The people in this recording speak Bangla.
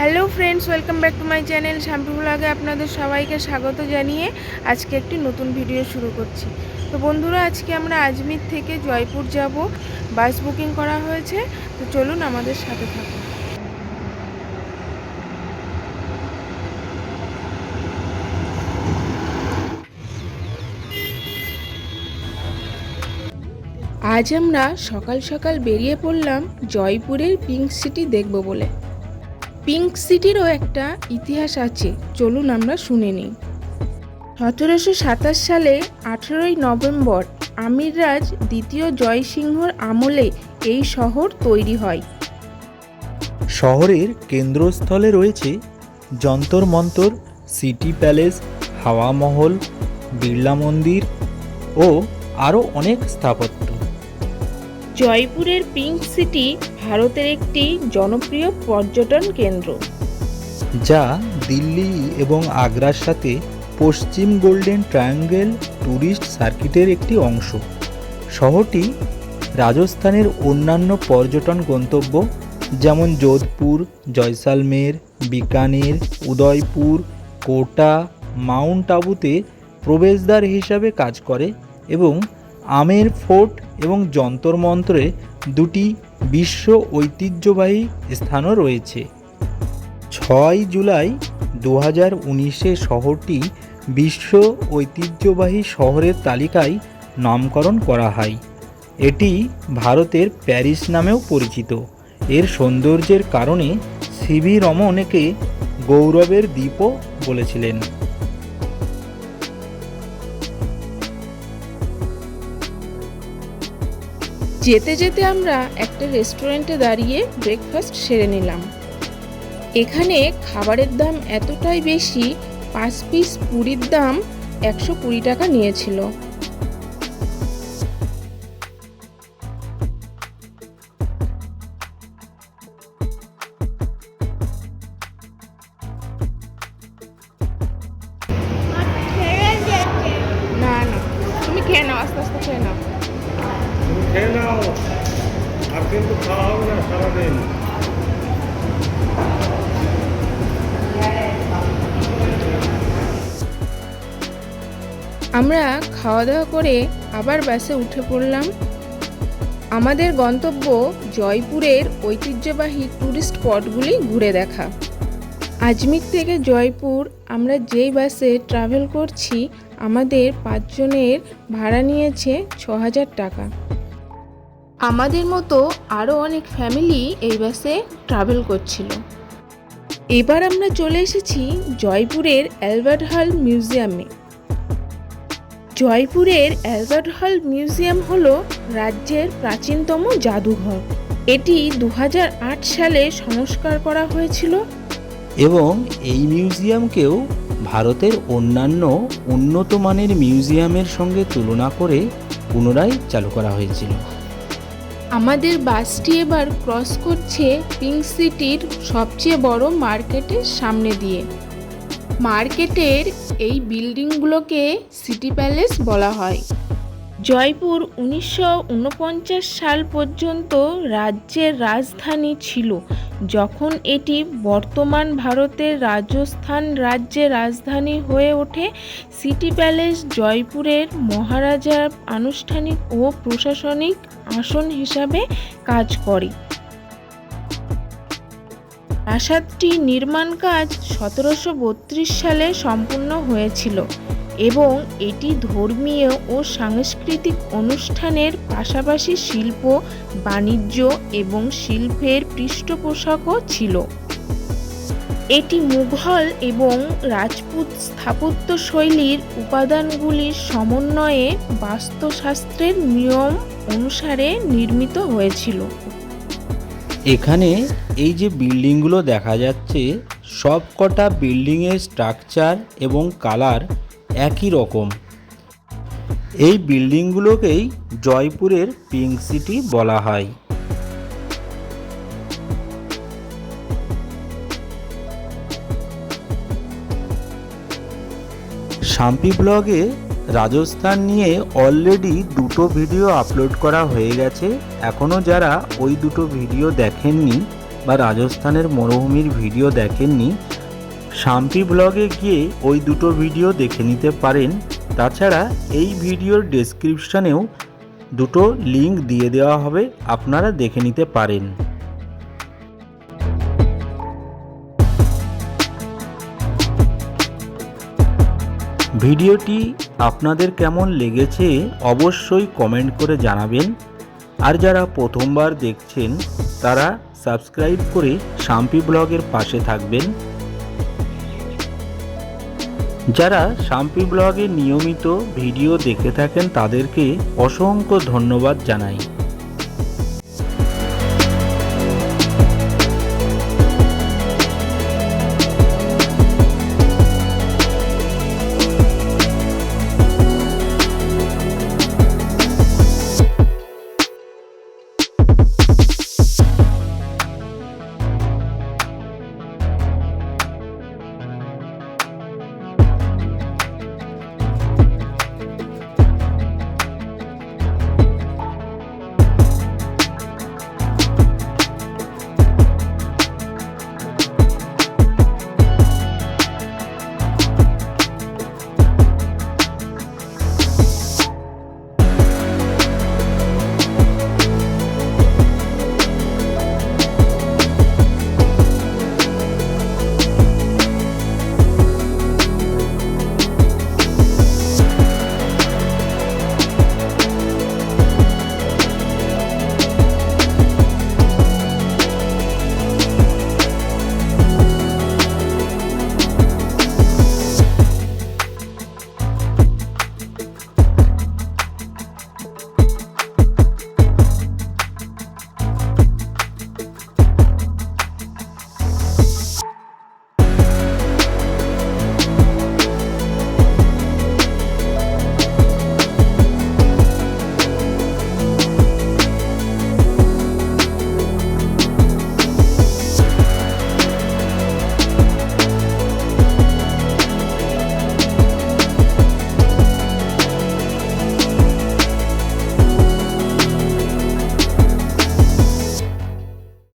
Hello friends, welcome back to my channel shampoo ব্লগে আপনাদের সবাইকে স্বাগত জানিয়ে আজকে একটি নতুন ভিডিও শুরু করছি। তো বন্ধুরা, আজকে আমরা আজমির থেকে জয়পুর যাব। বাস বুকিং করা হয়েছে, তো চলুন আমাদের সাথে থাকুন। আজ আমরা সকাল সকাল বেরিয়ে পড়লাম জয়পুরের পিঙ্ক সিটি দেখব বলে। পিঙ্ক সিটিরও একটা ইতিহাস আছে, চলুন আমরা শুনে নিই। সতেরোশো সাতাশ সালে আঠেরোই নভেম্বর আমিররাজ দ্বিতীয় জয়সিংহর আমলে এই শহর তৈরি হয়। শহরের কেন্দ্রস্থলে রয়েছে যন্তর মন্তর, সিটি প্যালেস, হাওয়া মহল, বিড়লা মন্দির ও আরও অনেক স্থাপত্য। জয়পুরের পিঙ্ক সিটি ভারতের একটি জনপ্রিয় পর্যটন কেন্দ্র। যা দিল্লি এবং আগ্রার সাথে পশ্চিম গোল্ডেন ট্রায়াঙ্গেল ট্যুরিস্ট সার্কিটের একটি অংশ। শহরটি রাজস্থানের অন্যান্য পর্যটন গন্তব্য, যেমন যোধপুর, জয়সালমের, বিকানের, উদয়পুর, কোটা, মাউন্ট আবুতে প্রবেশদ্বার হিসাবে কাজ করে এবং আমের ফোর্ট এবং যন্তর মন্ত্রে দুটি বিশ্ব ঐতিহ্যবাহী স্থানও রয়েছে। ছয় জুলাই দু হাজার উনিশে শহরটি বিশ্ব ঐতিহ্যবাহী শহরের তালিকায় নামকরণ করা হয়। এটি ভারতের প্যারিস নামেও পরিচিত। এর সৌন্দর্যের কারণে সিভি রমন একে গৌরবের দ্বীপও বলেছিলেন। যেতে যেতে আমরা একটা রেস্টুরেন্টে দাঁড়িয়ে ব্রেকফাস্ট সেরে নিলাম। এখানে খাবারের দাম এতটাই বেশি, পাঁচ পিস পুরির দাম একশো কুড়ি টাকা নিয়েছিল। না না, তুমি খেয়ে নাও, আস্তে আস্তে খেয়ে নাও। কিন্তু খাওয়া হবে না সারাদিন। আমরা খাওয়া দাওয়া করে আবার বাসে উঠে পড়লাম। আমাদের গন্তব্য জয়পুরের ঐতিহ্যবাহী ট্যুরিস্ট স্পটগুলি ঘুরে দেখা। আজমির থেকে জয়পুর আমরা যেই বাসে ট্রাভেল করছি, আমাদের পাঁচজনের ভাড়া নিয়েছে ছ হাজার টাকা। আমাদের মতো আরও অনেক ফ্যামিলি এই বাসে ট্রাভেল করছিল। এবার আমরা চলে এসেছি জয়পুরের অ্যালবার্ট হল মিউজিয়ামে জয়পুরের অ্যালবার্ট হল মিউজিয়াম হল রাজ্যের প্রাচীনতম জাদুঘর। এটি দু হাজার আট সালে সংস্কার করা হয়েছিল। এবং এই মিউজিয়ামকেও ভারতের অন্যান্য উন্নত মানের মিউজিয়ামের সঙ্গে তুলনা করে পুনরায় চালু করা হয়েছিল। আমাদের বাসটি এবার ক্রস করছে পিঙ্ক সিটির সবচেয়ে বড় মার্কেটের সামনে দিয়ে। মার্কেটের এই বিল্ডিংগুলোকে সিটি প্যালেস বলা হয়। জয়পুর উনিশশো উনপঞ্চাশ সাল পর্যন্ত রাজ্যের রাজধানী ছিল, যখন এটি বর্তমান ভারতের রাজস্থান রাজ্যের রাজধানী হয়ে ওঠে। সিটি প্যালেস জয়পুরের মহারাজার আনুষ্ঠানিক ও প্রশাসনিক আসন হিসাবে কাজ করে। প্রাসাদটি নির্মাণ কাজ সতেরোশো বত্রিশ সালে সম্পূর্ণ হয়েছিল। এবং এটি ধর্মীয় ও সাংস্কৃতিক অনুষ্ঠানের পাশাপাশি শিল্প, বাণিজ্য এবং শিল্পের পৃষ্ঠপোষকও ছিল। এটি মুঘল এবং রাজপুত স্থাপত্য শৈলীর উপাদানগুলির সমন্বয়ে বাস্তুশাস্ত্রের নিয়ম অনুসারে নির্মিত হয়েছিল। এখানে এই যে বিল্ডিংগুলো দেখা যাচ্ছে, সবকটা বিল্ডিংয়ের স্ট্রাকচার এবং কালার একই রকম। এই বিল্ডিংগুলোকেই জয়পুরের পিঙ্ক সিটি বলা হয়। শাম্পি ব্লগে রাজস্থান নিয়ে অলরেডি দুটো ভিডিও আপলোড করা হয়ে গেছে। এখনও যারা ওই দুটো ভিডিও দেখেননি বা রাজস্থানের মরুভূমির ভিডিও দেখেননি শাম্পি ব্লগে গিয়ে ওই দুটো ভিডিও দেখে নিতে পারেন। তাছাড়া এই ভিডিওর ডেসক্রিপশানেও দুটো লিংক দিয়ে দেওয়া হবে, আপনারা দেখে নিতে পারেন। ভিডিওটি আপনাদের কেমন লেগেছে অবশ্যই কমেন্ট করে জানাবেন। আর যারা প্রথমবার দেখছেন, তারা সাবস্ক্রাইব করে শাম্পি ব্লগের পাশে থাকবেন। যারা শাম্পি ব্লগে নিয়মিত ভিডিও দেখে থাকেন তাদেরকে অসংখ্য ধন্যবাদ জানাই।